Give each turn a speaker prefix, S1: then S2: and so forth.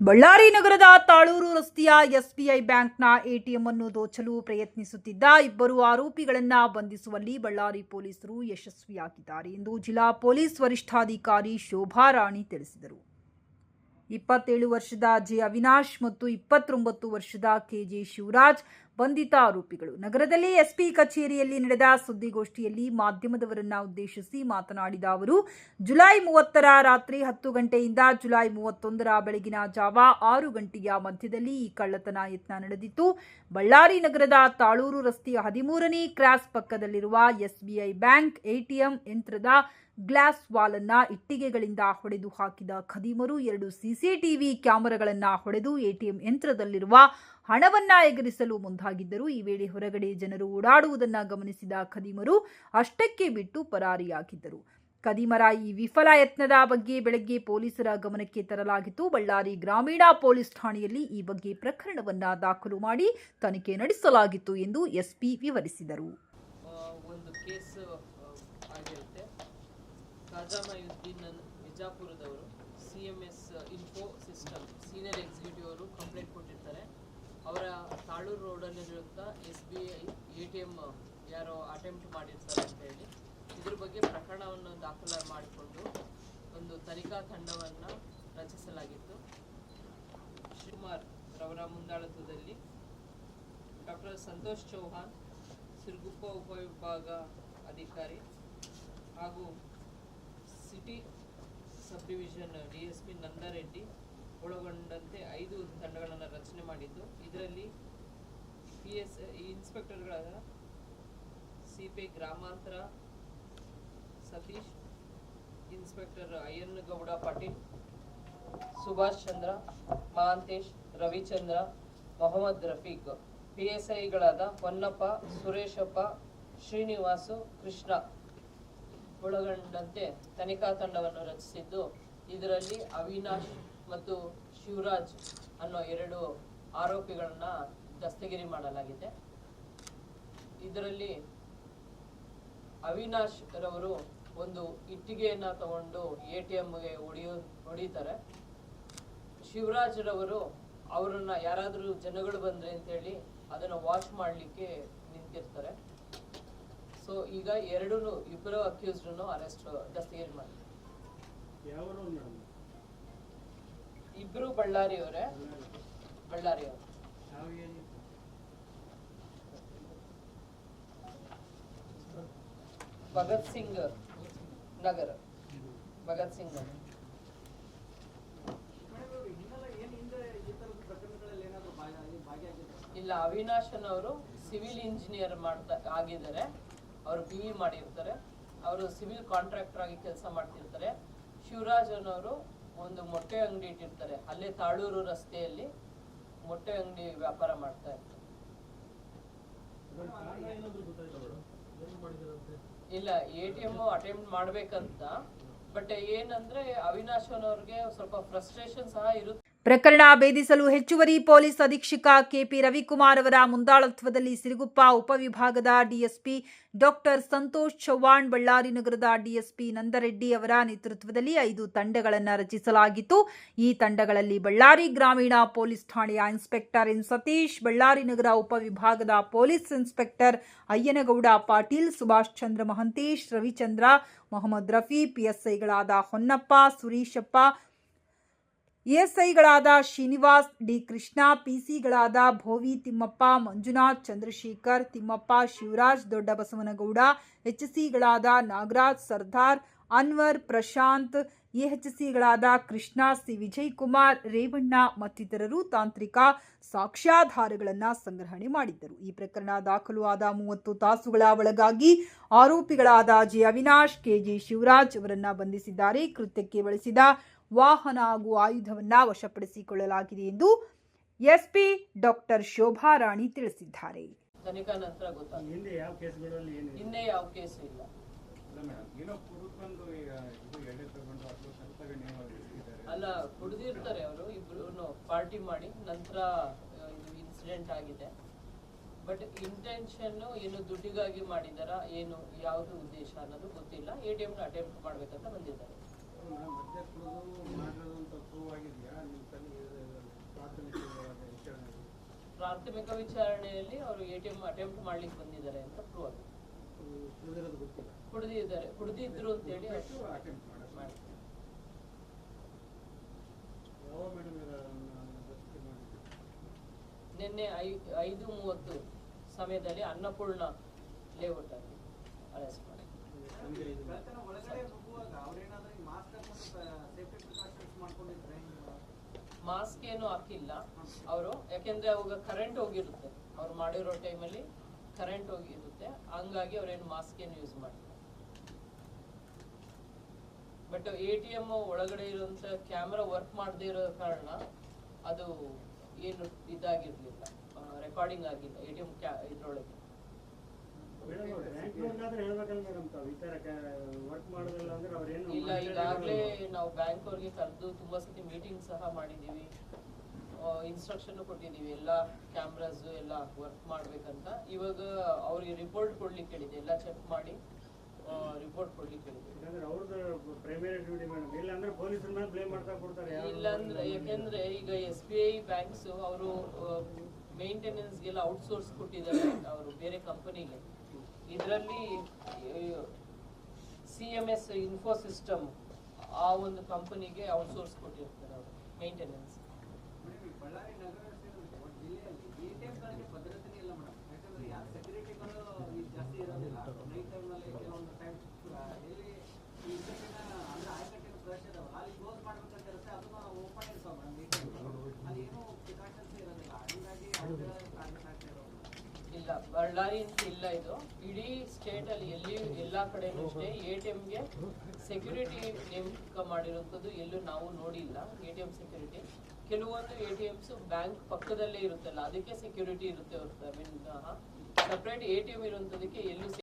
S1: ಬಳ್ಳಾರಿ ನಗರದ ತಾಳೂರು ರಸ್ತೆಯ ಎಸ್ಬಿಐ ಬ್ಯಾಂಕ್ನ ಎಟಿಎಂ ಅನ್ನು ದೋಚಲು ಪ್ರಯತ್ನಿಸುತ್ತಿದ್ದ ಇಬ್ಬರು ಆರೋಪಿಗಳನ್ನು ಬಂಧಿಸುವಲ್ಲಿ ಬಳ್ಳಾರಿ ಪೊಲೀಸರು ಯಶಸ್ವಿಯಾಗಿದ್ದಾರೆ ಎಂದು ಜಿಲ್ಲಾ ಪೊಲೀಸ್ ವರಿಷ್ಠಾಧಿಕಾರಿ ಶೋಭಾ ರಾಣಿ ತಿಳಿಸಿದರು. ಇಪ್ಪತ್ತೇಳು ವರ್ಷದ ಜೆ ಅವಿನಾಶ್ ಮತ್ತು ಇಪ್ಪತ್ತೊಂಬತ್ತು ವರ್ಷದ ಕೆಜೆ ಶಿವರಾಜ್ ಬಂಧಿತ ಆರೋಪಿಗಳು. ನಗರದಲ್ಲಿ ಎಸ್ಪಿ ಕಚೇರಿಯಲ್ಲಿ ನಡೆದ ಸುದ್ದಿಗೋಷ್ಠಿಯಲ್ಲಿ ಮಾಧ್ಯಮದವರನ್ನ ಉದ್ದೇಶಿಸಿ ಮಾತನಾಡಿದ ಅವರು, ಜುಲೈ ಮೂವತ್ತರ ರಾತ್ರಿ ಹತ್ತು ಗಂಟೆಯಿಂದ ಜುಲೈ ಮೂವತ್ತೊಂದರ ಬೆಳಗಿನ ಜಾವ ಆರು ಗಂಟೆಯ ಮಧ್ಯದಲ್ಲಿ ಈ ಕಳ್ಳತನ ಯತ್ನ ನಡೆದಿತ್ತು. ಬಳ್ಳಾರಿ ನಗರದ ತಾಳೂರು ರಸ್ತೆಯ ಹದಿಮೂರನೇ ಕ್ರಾಸ್ ಪಕ್ಕದಲ್ಲಿರುವ ಎಸ್ಬಿಐ ಬ್ಯಾಂಕ್ ಎಟಿಎಂ ಯಂತ್ರದ ಗ್ಲಾಸ್ ವಾಲ್ ಅನ್ನ ಇಟ್ಟಿಗೆಗಳಿಂದ ಹೊಡೆದು ಹಾಕಿದ ಖದೀಮರು ಎರಡು ಸಿಸಿಟಿವಿ ಕ್ಯಾಮೆರಾಗಳನ್ನ ಹೊಡೆದು ಎಟಿಎಂ ಯಂತ್ರದಲ್ಲಿರುವ ಹಣವನ್ನ ಎಗರಿಸಲು ಮುಂದಾಗಿದ್ದರು. ಈ ವೇಳೆ ಹೊರಗಡೆ ಜನರು ಓಡಾಡುವುದನ್ನು ಗಮನಿಸಿದ ಖದೀಮರು ಅಷ್ಟಕ್ಕೆ ಬಿಟ್ಟು ಪರಾರಿಯಾಗಿದ್ದರು. ಖದೀಮರ ಈ ವಿಫಲ ಯತ್ನದ ಬಗ್ಗೆ ಬೆಳಗ್ಗೆ ಪೊಲೀಸರ ಗಮನಕ್ಕೆ ತರಲಾಗಿತ್ತು. ಬಳ್ಳಾರಿ ಗ್ರಾಮೀಣ ಪೊಲೀಸ್ ಠಾಣೆಯಲ್ಲಿ ಈ ಬಗ್ಗೆ ಪ್ರಕರಣವನ್ನ ದಾಖಲು ಮಾಡಿ ತನಿಖೆ ನಡೆಸಲಾಗಿತ್ತು ಎಂದು ಎಸ್ಪಿ ವಿವರಿಸಿದರು
S2: ಆ, ಒಂದು ಕೇಸ್ ಆಗಿರುತ್ತೆ Khaja Mayuddin ವಿಜಾಪುರದವರು, C M S info system senior executive ಅವರು ಕಂಪ್ಲೇಂಟ್ ಕೊಟ್ಟಿರ್ತಾರೆ. ಅವರ Taluru ರೋಡಲ್ಲಿರುವಂಥ S B I, A T M ಯಾರೋ ಅಟೆಂಪ್ಟ್ ಮಾಡಿರ್ತಾರೆ ಅಂತ ಹೇಳಿ. ಇದ್ರ ಬಗ್ಗೆ ಪ್ರಕರಣವನ್ನು ದಾಖಲ ಮಾಡಿಕೊಂಡು ಒಂದು ತನಿಖಾ ತಂಡವನ್ನು ರಚಿಸಲಾಗಿತ್ತು. ಶಿವಕುಮಾರ್ ರವರ ಮುಂದಾಳತ್ವದಲ್ಲಿ ಡಾಕ್ಟರ್ ಸಂತೋಷ್ ಚೌಹಾನ್ ಸಿರುಗುಪ್ಪ ಉಪವಿಭಾಗ ಅಧಿಕಾರಿ ಹಾಗೂ city sub division D S P Nandareddy ಒಳಗೊಂಡಂತೆ ಐದು ತಂಡಗಳನ್ನು ರಚನೆ ಮಾಡಿದ್ದು. ಇದರಲ್ಲಿ ಪಿ ಎಸ್ ಇನ್ಸ್ಪೆಕ್ಟರ್ಗಳಾದ ಸಿ ಪಿ ಗ್ರಾಮಾಂತರ Satish, inspector Ayyanagouda Patil, Subhash Chandra, Mahantesh, Ravichandra, Mohammed Rafiq. P S ಐಗಳಾದ Honnappa Sureshappa, Srinivasu, Krishna. ಒಳಗೊಂಡಂತೆ ತನಿಖಾ ತಂಡವನ್ನು ರಚಿಸಿದ್ದು, ಇದರಲ್ಲಿ ಅವಿನಾಶ್ ಮತ್ತು ಶಿವರಾಜ್ ಅನ್ನೋ ಎರಡು ಆರೋಪಿಗಳನ್ನ ದಸ್ತಗಿರಿ ಮಾಡಲಾಗಿದೆ. ಇದರಲ್ಲಿ ಅವಿನಾಶ್ ರವರು ಒಂದು ಇಟ್ಟಿಗೆಯನ್ನ ತಗೊಂಡು ಎ ಟಿ ಎಮ್ಗೆ ಹೊಡೆಯೋ, ಹೊಡಿತಾರೆ. ಶಿವರಾಜ್ ರವರು ಅವರನ್ನ ಯಾರಾದರೂ ಜನಗಳು ಬಂದ್ರೆ ಅಂತ ಹೇಳಿ ಅದನ್ನ ವಾಶ್ ಮಾಡಲಿಕ್ಕೆ ನಿಂತಿರ್ತಾರೆ. ಸೊ ಈಗ ಎರಡೂ ಇಬ್ಬರು ಅಕ್ಯೂಸ್ಡ್ನು ಅರೆಸ್ಟ್ ದಸ್ತಗಿರಿ ಮಾಡಿ.
S3: ಯಾವರು ಮೇಡಮ್
S2: ಇಬ್ರು ಬಳ್ಳಾರಿಯವರೇ? ಬಳ್ಳಾರಿಯವರು.
S3: ಬಳ್ಳಾರಿ ಏರಿಯಾ
S2: ಭಗತ್ ಸಿಂಗ್ ನಗರ. ಭಗತ್ ಸಿಂಗ್ ನಗರ. ಇಲ್ಲ ಅವಿನಾಶನ್ ಅವರು ಸಿವಿಲ್ ಇಂಜಿನಿಯರ್ ಮಾಡ್ತಾ ಆಗಿದ್ದಾರೆ. ಅವರು ಬಿ ಇ ಮಾಡಿರ್ತಾರೆ. ಅವರು ಸಿವಿಲ್ ಕಾಂಟ್ರಾಕ್ಟರ್ ಆಗಿ ಕೆಲಸ ಮಾಡ್ತಿರ್ತಾರೆ. ಶಿವರಾಜ್ ಅನ್ನೋರು ಒಂದು ಮೊಟ್ಟೆ ಅಂಗಡಿ ಇಟ್ಟಿರ್ತಾರೆ. ಅಲ್ಲೇ ತಾಳೂರು ರಸ್ತೆಯಲ್ಲಿ ಮೊಟ್ಟೆ ಅಂಗಡಿ ವ್ಯಾಪಾರ ಮಾಡ್ತಾ ಇರ್ತಾರೆ. ಇಲ್ಲ ಎ ಟಿ ಎಂ ಅಟೆಂಪ್ಟ್ ಮಾಡ್ಬೇಕಂತ. ಬಟ್ ಏನಂದ್ರೆ ಅವಿನಾಶ್ ಅವ್ರಿಗೆ ಸ್ವಲ್ಪ ಫ್ರಸ್ಟ್ರೇಷನ್ ಸಹ ಇರುತ್ತೆ.
S1: ಪ್ರಕರಣ ಭೇದಿಸಲು ಹೆಚ್ಚುವರಿ ಪೊಲೀಸ್ ಅಧೀಕ್ಷಕ ಕೆಪಿ ರವಿಕುಮಾರ್ ಅವರ ಮುಂದಾಳತ್ವದಲ್ಲಿ ಸಿರುಗುಪ್ಪ ಉಪವಿಭಾಗದ ಡಿಎಸ್ಪಿ ಡಾಕ್ಟರ್ ಸಂತೋಷ್ ಚೌಹಾಣ್ ಬಳ್ಳಾರಿ ನಗರದ ಡಿಎಸ್ಪಿ ನಂದರೆಡ್ಡಿ ಅವರ ನೇತೃತ್ವದಲ್ಲಿ ಐದು ತಂಡಗಳನ್ನು ರಚಿಸಲಾಗಿತ್ತು. ಈ ತಂಡಗಳಲ್ಲಿ ಬಳ್ಳಾರಿ ಗ್ರಾಮೀಣ ಪೊಲೀಸ್ ಠಾಣೆಯ ಇನ್ಸ್ಪೆಕ್ಟರ್ ಎನ್ ಸತೀಶ್, ಬಳ್ಳಾರಿ ನಗರ ಉಪವಿಭಾಗದ ಪೊಲೀಸ್ ಇನ್ಸ್ಪೆಕ್ಟರ್ ಅಯ್ಯನಗೌಡ ಪಾಟೀಲ್, ಸುಭಾಷ್ ಚಂದ್ರ ಮಹಂತೇಶ್, ರವಿಚಂದ್ರ, ಮೊಹಮ್ಮದ್ ರಫಿ, ಪಿಎಸ್ಐಗಳಾದ ಹೊನ್ನಪ್ಪ, ಸುರೀಶಪ್ಪ ಎಎಸ್ಐಗಳಾದ ಶ್ರೀನಿವಾಸ್ ಡಿ ಕೃಷ್ಣ ಪಿ ಸಿಗಳಾದ ಭೋವಿ ತಿಮ್ಮಪ್ಪ, ಮಂಜುನಾಥ್ ಚಂದ್ರಶೇಖರ್, ತಿಮ್ಮಪ್ಪ ಶಿವರಾಜ್ ದೊಡ್ಡಬಸವನಗೌಡ, ಎಚ್ಸಿಗಳಾದ ನಾಗರಾಜ್ ಸರ್ದಾರ್, ಅನ್ವರ್ ಪ್ರಶಾಂತ್ ಎಎಚ್ಸಿಗಳಾದ ಕೃಷ್ಣ ಸಿ ವಿಜಯ್ ಕುಮಾರ್ ರೇವಣ್ಣ ಮತ್ತಿತರರು ತಾಂತ್ರಿಕ ಸಾಕ್ಷ್ಯಾಧಾರಗಳನ್ನು ಸಂಗ್ರಹಣೆ ಮಾಡಿದ್ದರು. ಈ ಪ್ರಕರಣ ದಾಖಲು ಆದ ಮೂವತ್ತು ತಾಸುಗಳ ಒಳಗಾಗಿ ಆರೋಪಿಗಳಾದ G Avinash K G Shivaraj ಅವರನ್ನ ಬಂಧಿಸಿದ್ದಾರೆ. ಕೃತ್ಯಕ್ಕೆ ಬಳಸಿದ ವಾಹನ ಹಾಗೂ ಆಯುಧವನ್ನ ವಶಪಡಿಸಿಕೊಳ್ಳಲಾಗಿದೆ ಎಂದು ಎಸ್ಪಿ ಡಾಕ್ಟರ್ ಶೋಭಾ ರಾಣಿ ತಿಳಿಸಿದ್ದಾರೆ.
S2: ತನಿಖಾ ನಂತರ ಗೊತ್ತಾಗ
S3: ಹಿಂದೆ ಯಾವ ಕೇಸ್ಗಳಲ್ಲಿ ಹಿಂದೆ
S2: ಇನ್ನೇ ಯಾವ ಕೇಸು ಇಲ್ಲ
S3: ಇಲ್ಲ ಮೇಡಮ್ ಏನೋ ಕುರುಕೊಂಡು ಈಗ ಇದು ಎಡೆ ತಗೊಂಡು ಅಥವಾ ಸ್ವಲ್ಪ ನೀವು ಇದ್ದಾರೆ
S2: ಅಲ್ಲ ಕುಡಿದಿರ್ತಾರೆ ಅವರು ಇಬ್ರು ಪಾರ್ಟಿ ಮಾಡಿ ನಂತರ ಇದು ಇನ್ಸಿಡೆಂಟ್ ಆಗಿದೆ. ಬಟ್ ಇಂಟೆನ್ಷನ್ ಏನು ದುಡ್ಡಿಗಾಗಿ ಮಾಡಿದಾರ ಏನು ಯಾವುದು ಉದ್ದೇಶ ಅನ್ನೋದು ಗೊತ್ತಿಲ್ಲ. ಎ ಟಿ ಎಮ್ನ ಅಟೆಂಪ್ಟ್ ಮಾಡ್ಬೇಕಂತ ಬಂದಿದ್ದಾರೆ. ಪ್ರಾಥಮಿಕ ವಿಚಾರಣೆಯಲ್ಲಿ. ಅವರು ಎ ಟಿ ಎಂ ಅಟೆಂಪ್ಟ್ ಮಾಡ್ಲಿಕ್ಕೆ ಬಂದಿದ್ದಾರೆ ಅಂತ ಪ್ರೂವ್ ಆಗಿದೆ. ಕುಡಿದಿದ್ದಾರೆ. ಕುಡಿದಿದ್ರು ಅಂತೇಳಿ ಐ ಐದು ಮೂವತ್ತು ಸಮಯದಲ್ಲಿ ಅನ್ನಪೂರ್ಣ ಲೇಔಟ್ ಅಲ್ಲಿ
S4: ಮಾಸ್ಕ್ ಮಾಡ್ಕೊಂಡಿದ್ರೆ
S2: ಮಾಸ್ಕ್ ಏನು ಹಾಕಿಲ್ಲ. ಅವರು ಯಾಕೆಂದ್ರೆ ಅವಾಗ ಕರೆಂಟ್ ಹೋಗಿರುತ್ತೆ. ಅವ್ರು ಮಾಡಿರೋ ಟೈಮಲ್ಲಿ ಕರೆಂಟ್ ಹೋಗಿರುತ್ತೆ. ಹಂಗಾಗಿ ಅವ್ರೇನು ಮಾಸ್ಕ್ ಏನು ಯೂಸ್ ಮಾಡಿಲ್ಲ. ಬಟ್ ಎ ಟಿ ಎಂ ಒಳಗಡೆ ಇರುವಂತ ಕ್ಯಾಮ್ರಾ ವರ್ಕ್ ಮಾಡದೇ ಇರೋ ಕಾರಣ ಅದು ಏನು ಇದಾಗಿರ್ಲಿಲ್ಲ. ರೆಕಾರ್ಡಿಂಗ್ ಆಗಿಲ್ಲ ಎ ಟಿ ಎಂ ಇದ್ರೊಳಗೆ. ಇಲ್ಲ ಈಗಾಗಲೇ ನಾವು ಬ್ಯಾಂಕ್ ಅವ್ರಿಗೆ ಕರೆದು ತುಂಬಾ ಸತಿ ಮೀಟಿಂಗ್ ಸಹ ಮಾಡಿದೀವಿ. ಇನ್ಸ್ಟ್ರಕ್ಷನ್ ಕೊಟ್ಟಿದೀವಿ ಎಲ್ಲ ಕ್ಯಾಮ್ರಾಸ್ ಎಲ್ಲ ವರ್ಕ್ ಮಾಡ್ಬೇಕಂತ. ಇವಾಗ ಅವ್ರಿಗೆ ರಿಪೋರ್ಟ್ ಕೊಡ್ಲಿಕ್ಕೆ ಹೇಳಿದೆ ಎಲ್ಲ ಚೆಕ್ ಮಾಡಿ. ರಿಪೋರ್ಟ್ ಕೊಡ್ಲಿಕ್ಕೆ
S5: ಇಲ್ಲಾಂದ್ರೆ ಪೊಲೀಸರ ಮೇಲೆ ಬ್ಲೇಮ್ ಮಾಡ್ತಾ ಕೊಡ್ತಾರೆ. ಯಾರು
S2: ಇಲ್ಲಾಂದ್ರೆ ಯಾಕೆಂದ್ರೆ ಈಗ ಎಸ್ ಬಿ ಐ ಬ್ಯಾಂಕ್ಸ್ ಅವರು ಮೇಂಟೆನೆನ್ಸ್ಗೆಲ್ಲ ಔಟ್ಸೋರ್ಸ್ ಕೊಟ್ಟಿದ್ದಾರೆ ಅವರು ಬೇರೆ ಕಂಪನಿಗೆ ಇದರಲ್ಲಿ ಸಿ ಎಂ ಎಸ್ ಇನ್ಫೋಸಿಸ್ಟಮ್ ಆ ಒಂದು ಕಂಪನಿಗೆ ಔಟ್ಸೋರ್ಸ್ ಕೊಟ್ಟಿರ್ತಾರೆ ಅವರು ಮೇಂಟೆನೆನ್ಸ್
S4: ಬಳ್ಳಾರಿ ನಗರ
S2: ಇಲ್ಲ ಬಳ್ಳಾರಿ ಅಂತ ಇಲ್ಲ ಇದು ಇಡೀ ಸ್ಟೇಟ್ ಅಲ್ಲಿ ಎಲ್ಲಿ ಎಲ್ಲಾ ಕಡೆನೂ ಅಷ್ಟೇ ಎ ಟಿ ಎಂಗೆ ಸೆಕ್ಯೂರಿಟಿ ನೇಮಕ ಮಾಡಿರುವಂಥದ್ದು ಎಲ್ಲೂ ನಾವು ನೋಡಿಲ್ಲ ಎ ಟಿ ಎಂ ಸೆಕ್ಯೂರಿಟಿ ಕೆಲವೊಂದು ಎ ಟಿ ಎಮ್ಸ್ ಬ್ಯಾಂಕ್ ಪಕ್ಕದಲ್ಲೇ ಇರುತ್ತಲ್ಲ ಅದಕ್ಕೆ ಸೆಕ್ಯೂರಿಟಿ ಇರುತ್ತೆ ಹೊರತು I mean separate A T M ಇರುವಂಥದ್ದಕ್ಕೆ ಎಲ್ಲೂ